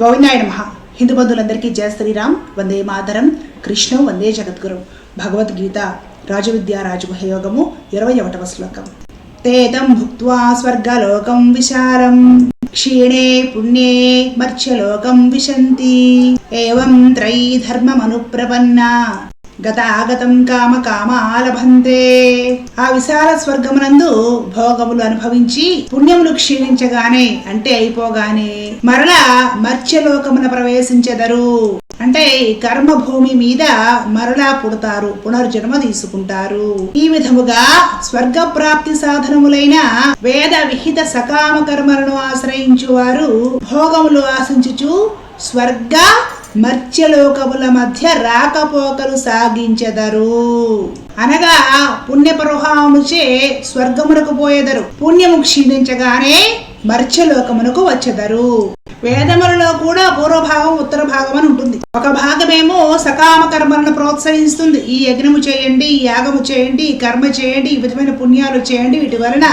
గోవిందాయ నమ. హిందూ బంధువులందరికీ జయ శ్రీరామ్. వందే మాతరం. కృష్ణం. వందే జగద్గురు. భగవద్గీత. రాజవిద్యా రాజగుహయోగము. ఇరవై ఒకటవ శ్లోకం. తేతం భుక్వా స్వర్గలోకం విశాలం క్షీణే పుణ్యే మర్చ్యలోకం విశంతి. ఏం త్రై ధర్మమనుప్రపన్నా. గతాగతం కామ కామాలభంతే ఆ విశాల స్వర్గమునందు భోగములు అనుభవించి పుణ్యములు క్షీణించగానే అంటే అయిపోగానే మరలా మర్త్యలోకమున ప్రవేశించెదరు. అంటే కర్మభూమి మీద మరలా పుడతారు పునర్జన్మ తీసుకుంటారు. ఈ విధముగా స్వర్గ ప్రాప్తి సాధనములైన వేద విహిత సకామ కర్మలను ఆశ్రయించు వారు భోగములు ఆశించుచు స్వర్గ మర్త్యలోకముల మధ్య రాకపోకలు సాగించెదరు. అనగా పుణ్య స్వర్గమునకు పోయేదరు. పుణ్యము క్షీణించగానే మర్త్యలోకమునకు వచ్చెదరు. వేదములలో కూడా పూర్వభాగం ఉత్తర భాగం అని ఉంటుంది. ఒక భాగమేమో సకామ కర్మలను ప్రోత్సహిస్తుంది. ఈ యజ్ఞము చేయండి ఈ యాగము చేయండి ఈ కర్మ చేయండి ఈ విధమైన పుణ్యాలు చేయండి. వీటి వలన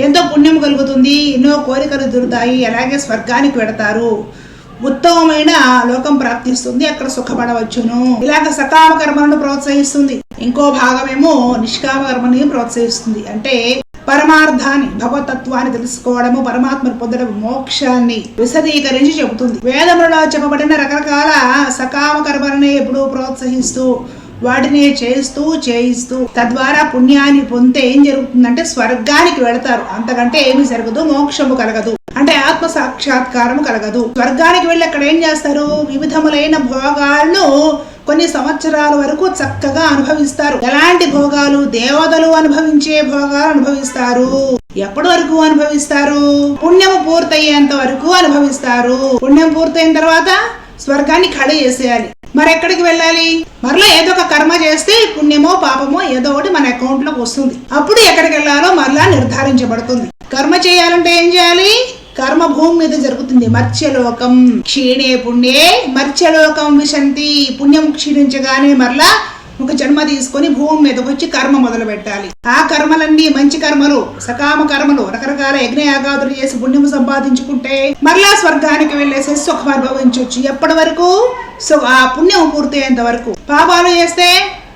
ఎంతో పుణ్యం కలుగుతుంది. ఎన్నో కోరికలు దొరుకుతాయి అలాగే స్వర్గానికి వెడతారు. ఉత్తమమైన లోకం ప్రాప్తిస్తుంది అక్కడ సుఖపడవచ్చును. ఇలాగ సకామ కర్మలను ప్రోత్సహిస్తుంది. ఇంకో భాగమేమో నిష్కామ కర్మని ప్రోత్సహిస్తుంది. అంటే పరమార్థాన్ని భగవతత్వాన్ని తెలుసుకోవడము పరమాత్మను పొందడం మోక్షాన్ని విశదీకరించి చెబుతుంది. వేదములలో చెప్పబడిన రకరకాల సకామ కర్మలని ఎప్పుడు ప్రోత్సహిస్తూ వాటిని చేస్తూ చేయిస్తూ తద్వారా పుణ్యాన్ని పొందితే ఏం జరుగుతుందంటే స్వర్గానికి వెళతారు. అంతకంటే ఏమి జరగదు మోక్షము కలగదు. ఆత్మ సాక్షాత్కారం కలగదు. స్వర్గానికి వెళ్ళి అక్కడ ఏం చేస్తారు? వివిధములైన భోగాలను కొన్ని సంవత్సరాల వరకు చక్కగా అనుభవిస్తారు. ఎలాంటి భోగాలు? దేవతలు అనుభవించే భోగాలు అనుభవిస్తారు. ఎప్పటి వరకు అనుభవిస్తారు? పుణ్యము పూర్తయ్యేంత వరకు అనుభవిస్తారు. పుణ్యం పూర్తయిన తర్వాత స్వర్గాన్ని ఖాళీ చేసేయాలి. మరి ఎక్కడికి వెళ్ళాలి? మరలా ఏదో ఒక కర్మ చేస్తే పుణ్యమో పాపమో ఏదో ఒకటి మన అకౌంట్లోకి వస్తుంది. అప్పుడు ఎక్కడికి వెళ్ళాలో మరలా నిర్ధారించబడుతుంది. కర్మ చేయాలంటే ఏం చేయాలి? కర్మ భూమి మీద జరుగుతుంది. మర్త్యలోకం క్షీణే పుణ్యే మర్త్యలోకం విశంతి. పుణ్యం క్షీణించగానే మరలా ఒక జన్మ తీసుకొని భూమి మీదకి వచ్చి కర్మ మొదలు పెట్టాలి. ఆ కర్మలన్నీ మంచి కర్మలు సకామ కర్మలు రకరకాల యజ్ఞయాగాదులు చేసి పుణ్యం సంపాదించుకుంటే మరలా స్వర్గానికి వెళ్ళేసి సుఖం అనుభవించవచ్చు ఎప్పటి వరకు? సో ఆ పుణ్యం పూర్తయ్యేంత వరకు. పాపాలు చేస్తే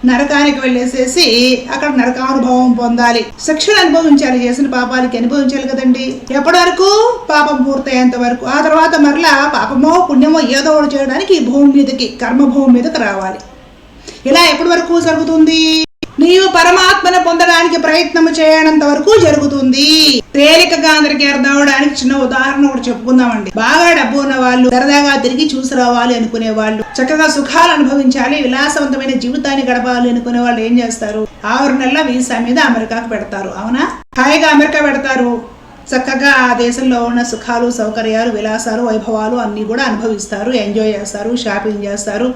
నరకానికి వెళ్ళేసేసి అక్కడ నరకానుభవం పొందాలి. శిక్షలు అనుభవించాలి చేసిన పాపాలకి అనుభవించాలి కదండి. ఎప్పటి వరకు పాపం పూర్తయ్యేంత వరకు. ఆ తర్వాత మరలా పాపమో పుణ్యమో ఏదో ఒకటి చేయడానికి ఈ భూమి మీదకి కర్మ భూమి మీదకి రావాలి. ఇలా ఎప్పటి వరకు జరుగుతుంది? నీవు పరమాత్మను పొందడానికి ప్రయత్నం చేయనంత వరకు జరుగుతుంది. తేలికగా అందరికి అర్థం అవడానికి చిన్న ఉదాహరణ కూడా చెప్పుకుందామండి. బాగా డబ్బు ఉన్న వాళ్ళు సరదాగా తిరిగి చూసి రావాలి అనుకునే వాళ్ళు చక్కగా సుఖాలు అనుభవించాలి విలాసవంతమైన జీవితాన్ని గడపాలి అనుకునే వాళ్ళు ఏం చేస్తారు? ఆరు నెలల వీసా మీద అమెరికాకు పెడతారు. అవునా? హాయిగా అమెరికా పెడతారు. చక్కగా ఆ దేశంలో ఉన్న సుఖాలు సౌకర్యాలు విలాసాలు వైభవాలు అన్నీ కూడా అనుభవిస్తారు. ఎంజాయ్ చేస్తారు షాపింగ్ చేస్తారు.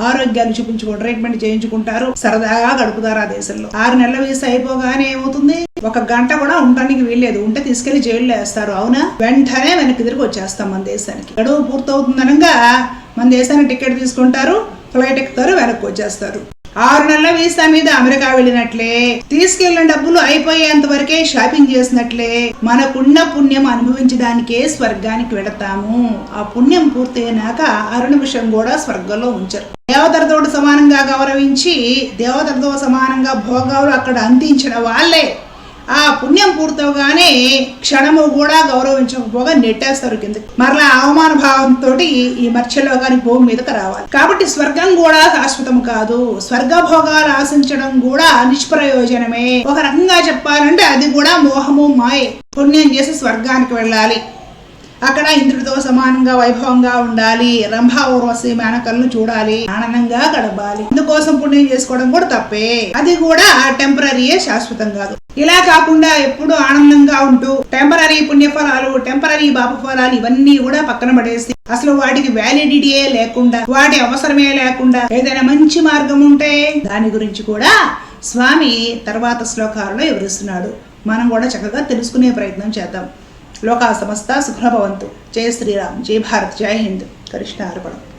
ఆరోగ్యాన్ని చూపించుకుంటారు ట్రీట్మెంట్ చేయించుకుంటారు. సరదాగా గడుపుతారు ఆ దేశంలో. ఆరు నెలల వయసు అయిపోగానే ఏమవుతుంది? ఒక గంట కూడా ఉండడానికి వీల్లేదు. ఉంటే తీసుకెళ్ళి జైల్లో వేస్తారు. అవునా? వెంటనే వెనక్కి తిరిగి వచ్చేస్తాం మన దేశానికి. గడువు పూర్తవుతుందనగా మన దేశానికి టికెట్ తీసుకుంటారు. ఫ్లైట్ ఎక్కుతారు వెనక్కి వచ్చేస్తారు. ఆరు నెలల వీసా మీద అమెరికా వెళ్ళినట్లే. తీసుకెళ్ళిన డబ్బులు అయిపోయేంత వరకే షాపింగ్ చేసినట్లే. మనకున్న పుణ్యం అనుభవించడానికే స్వర్గానికి వెడతాము ఆ పుణ్యం పూర్తయినాక అరుణ నిమిషం కూడా స్వర్గంలో ఉంచరు. దేవతలతో సమానంగా గౌరవించి దేవతలతో సమానంగా భోగాలు అక్కడ అందించిన వాళ్ళే. ఆ పుణ్యం పూర్తవగానే క్షణము కూడా గౌరవించకపోగా నెట్టేస్తారు కింద మరలా అవమాన భావంతో ఈ మర్త్యలోకానికి భూమి మీదకి రావాలి. కాబట్టి స్వర్గం కూడా శాశ్వతం కాదు. స్వర్గ భోగాలు ఆశించడం కూడా నిష్ప్రయోజనమే. ఒక రకంగా చెప్పాలంటే అది కూడా మోహము మాయే. పుణ్యం చేసి స్వర్గానికి వెళ్ళాలి. అక్కడ ఇంద్రుడితో సమానంగా వైభవంగా ఉండాలి. రంభా ఊర్వశి మేనకలను చూడాలి. ఆనందంగా గడపాలి. ఇందుకోసం పుణ్యం చేసుకోవడం కూడా తప్పే. అది కూడా టెంపరీయే శాశ్వతం కాదు. ఇలా కాకుండా ఎప్పుడు ఆనందంగా ఉంటూ టెంపరీ పుణ్యఫలాలు టెంపరీ బాపఫలాలు ఇవన్నీ కూడా పక్కన పడేసి అసలు వాటికి వ్యాలిడిటీయే లేకుండా వాటి అవసరమే లేకుండా ఏదైనా మంచి మార్గం ఉంటే దాని గురించి కూడా స్వామి తర్వాత శ్లోకాలలో వివరిస్తున్నాడు. మనం కూడా చక్కగా తెలుసుకునే ప్రయత్నం చేద్దాం. లోకా సమస్త సుఖభవంతు జయ శ్రీరామ్. జై భారత్. జై హింద్. కృష్ణ అర్పణం.